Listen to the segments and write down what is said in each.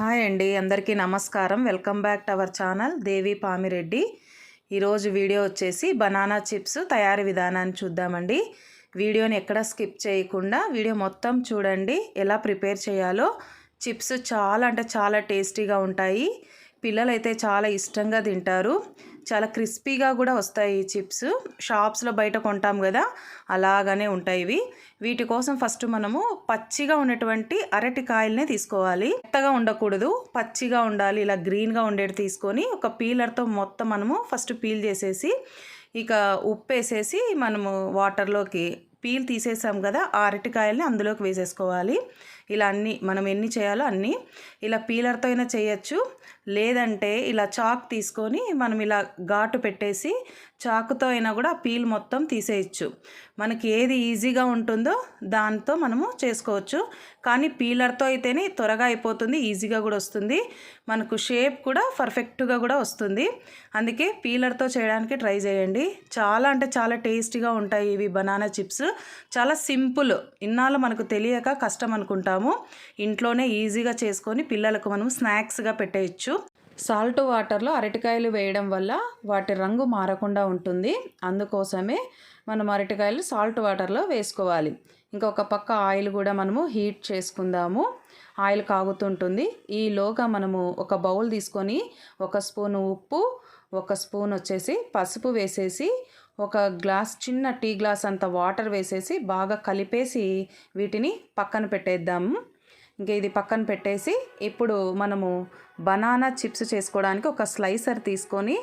Hi అండి అందరికీ నమస్కారం. Welcome back to our channel Devi Pamireddy. ఈరోజు వీడియో వచ్చేసి బనానా చిప్స్ తయారీ విధానాన్ని చూద్దామండి. వీడియోని ఎక్కడ స్కిప్ చేయకుండా వీడియో మొత్తం చూడండి ఎలా ప్రిపేర్ చేయాలో. చిప్స్ చాలా అంటే చాలా టేస్టీగా ఉంటాయి. పిల్లలైతే చాలా ఇష్టంగా తింటారు. చాలా క్రిస్పీగా కూడా వస్తాయి ఈ చిప్స్. షాప్స్లో బయట కొంటాం కదా అలాగనే ఉంటాయి ఇవి. వీటి కోసం ఫస్ట్ మనము పచ్చిగా ఉన్నటువంటి అరటి కాయలనే తీసుకోవాలి. మెత్తగా ఉండకూడదు పచ్చిగా ఉండాలి ఇలా గ్రీన్గా ఉండేది తీసుకొని ఒక పీలర్తో మొత్తం మనము ఫస్ట్ పీల్ చేసేసి ఇక ఉప్పు వేసేసి మనము వాటర్లోకి పీల్ తీసేసాం కదా ఆ అరటికాయల్ని అందులోకి వేసేసుకోవాలి. ఇలా అన్నీ మనం ఎన్ని చేయాలో అన్నీ ఇలా పీలర్తో అయినా చేయొచ్చు. లేదంటే ఇలా చాక్ తీసుకొని మనం ఇలా ఘాటు పెట్టేసి చాకుతో అయినా కూడా పీల్ మొత్తం తీసేయచ్చు. మనకి ఏది ఈజీగా ఉంటుందో దాంతో మనము చేసుకోవచ్చు. కానీ పీలర్తో అయితేనే త్వరగా అయిపోతుంది ఈజీగా కూడా వస్తుంది. మనకు షేప్ కూడా పర్ఫెక్ట్గా కూడా వస్తుంది. అందుకే పీలర్తో చేయడానికి ట్రై చేయండి. చాలా అంటే చాలా టేస్టీగా ఉంటాయి ఇవి బనానా చిప్స్. చాలా సింపుల్. ఇన్నాళ్ళు మనకు తెలియక కష్టం అనుకుంటాము. ఇంట్లోనే ఈజీగా చేసుకొని పిల్లలకు మనం స్నాక్స్గా పెట్టేయచ్చు. సాల్ట్ వాటర్లో అరటికాయలు వేయడం వల్ల వాటి రంగు మారకుండా ఉంటుంది. అందుకోసమే మనం అరటికాయలు సాల్ట్ వాటర్లో వేసుకోవాలి. ఇంకొక పక్క ఆయిల్ కూడా మనము హీట్ చేసుకుందాము. ఆయిల్ కాగుతుంటుంది. ఈలోగా మనము ఒక బౌల్ తీసుకొని ఒక స్పూన్ ఉప్పు ఒక స్పూన్ వచ్చేసి పసుపు వేసేసి ఒక గ్లాస్ చిన్న టీ గ్లాస్ అంత వాటర్ వేసేసి బాగా కలిపేసి వీటిని పక్కన పెట్టేద్దాము. ఇంకా ఇది పక్కన పెట్టేసి ఇప్పుడు మనము బనానా చిప్స్ చేసుకోవడానికి ఒక స్లైసర్ తీసుకొని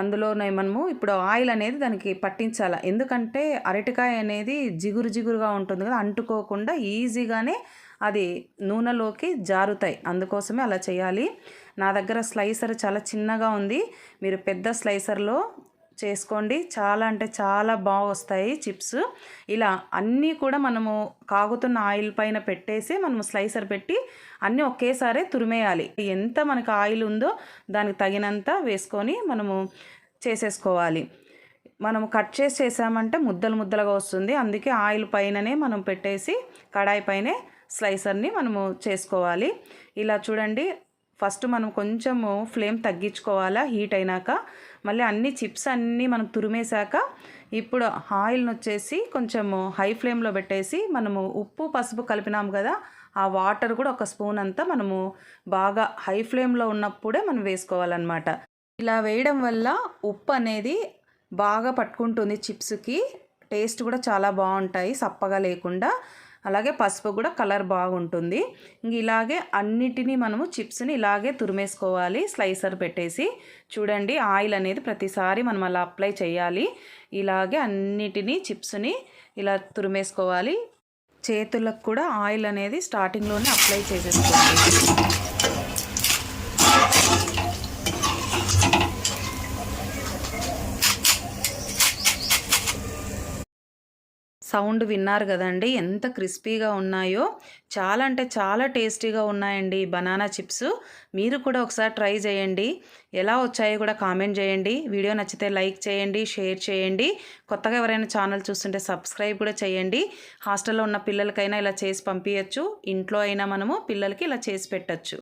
అందులోనే మనము ఇప్పుడు ఆయిల్ అనేది దానికి పట్టించాలి. ఎందుకంటే అరటికాయ అనేది జిగురు జిగురుగా ఉంటుంది కదా అంటుకోకుండా ఈజీగానే అది నూనెలోకి జారుతాయి. అందుకోసమే అలా చేయాలి. నా దగ్గర స్లైసర్ చాలా చిన్నగా ఉంది. మీరు పెద్ద స్లైసర్లో చేసుకోండి. చాలా అంటే చాలా బాగా వస్తాయి చిప్స్. ఇలా అన్నీ కూడా మనము కాగుతున్న ఆయిల్ పైన పెట్టేసి మనము స్లైసర్ పెట్టి అన్నీ ఒకేసారి తురిమేయాలి. ఎంత మనకు ఆయిల్ ఉందో దానికి తగినంత వేసుకొని మనము చేసేసుకోవాలి. మనం కట్ చేసి చేసామంటే ముద్దలు ముద్దలుగా వస్తుంది. అందుకే ఆయిల్ పైననే మనం పెట్టేసి కడాయి పైనే స్లైసర్ని మనము చేసుకోవాలి. ఇలా చూడండి. ఫస్ట్ మనం కొంచెము ఫ్లేమ్ తగ్గించుకోవాలా? హీట్ అయినాక మళ్ళీ అన్ని చిప్స్ అన్నీ మనం తురిమేశాక ఇప్పుడు ఆయిల్ని వచ్చేసి కొంచెము హై ఫ్లేమ్లో పెట్టేసి మనము ఉప్పు పసుపు కలిపినాం కదా ఆ వాటర్ కూడా ఒక స్పూన్ అంతా మనము బాగా హై ఫ్లేమ్లో ఉన్నప్పుడే మనం వేసుకోవాలన్నమాట. ఇలా వేయడం వల్ల ఉప్పు అనేది బాగా పట్టుకుంటుంది చిప్స్కి. టేస్ట్ కూడా చాలా బాగుంటాయి సప్పగా లేకుండా. అలాగే పసుపు కూడా కలర్ బాగుంటుంది. ఇంక ఇలాగే అన్నిటినీ మనము చిప్స్ని ఇలాగే తురిమేసుకోవాలి. స్లైసర్ పెట్టేసి చూడండి ఆయిల్ అనేది ప్రతిసారి మనం అలా అప్లై చేయాలి. ఇలాగే అన్నిటినీ చిప్స్ని ఇలా తురిమేసుకోవాలి. చేతులకు కూడా ఆయిల్ అనేది స్టార్టింగ్లోనే అప్లై చేసేసుకోవాలి. సౌండ్ విన్నారు కదండి. ఎంత క్రిస్పీగా ఉన్నాయో. చాలా అంటే చాలా టేస్టీగా ఉన్నాయండి బనానా చిప్స్. మీరు కూడా ఒకసారి ట్రై చేయండి. ఎలా వచ్చాయో కూడా కామెంట్ చేయండి. వీడియో నచ్చితే లైక్ చేయండి షేర్ చేయండి. కొత్తగా ఎవరైనా ఛానల్ చూస్తుంటే సబ్స్క్రైబ్ కూడా చేయండి. హాస్టల్లో ఉన్న పిల్లలకైనా ఇలా చేసి పంపించచ్చు ఇంట్లో అయినా మనము పిల్లలకి ఇలా చేసి పెట్టచ్చు.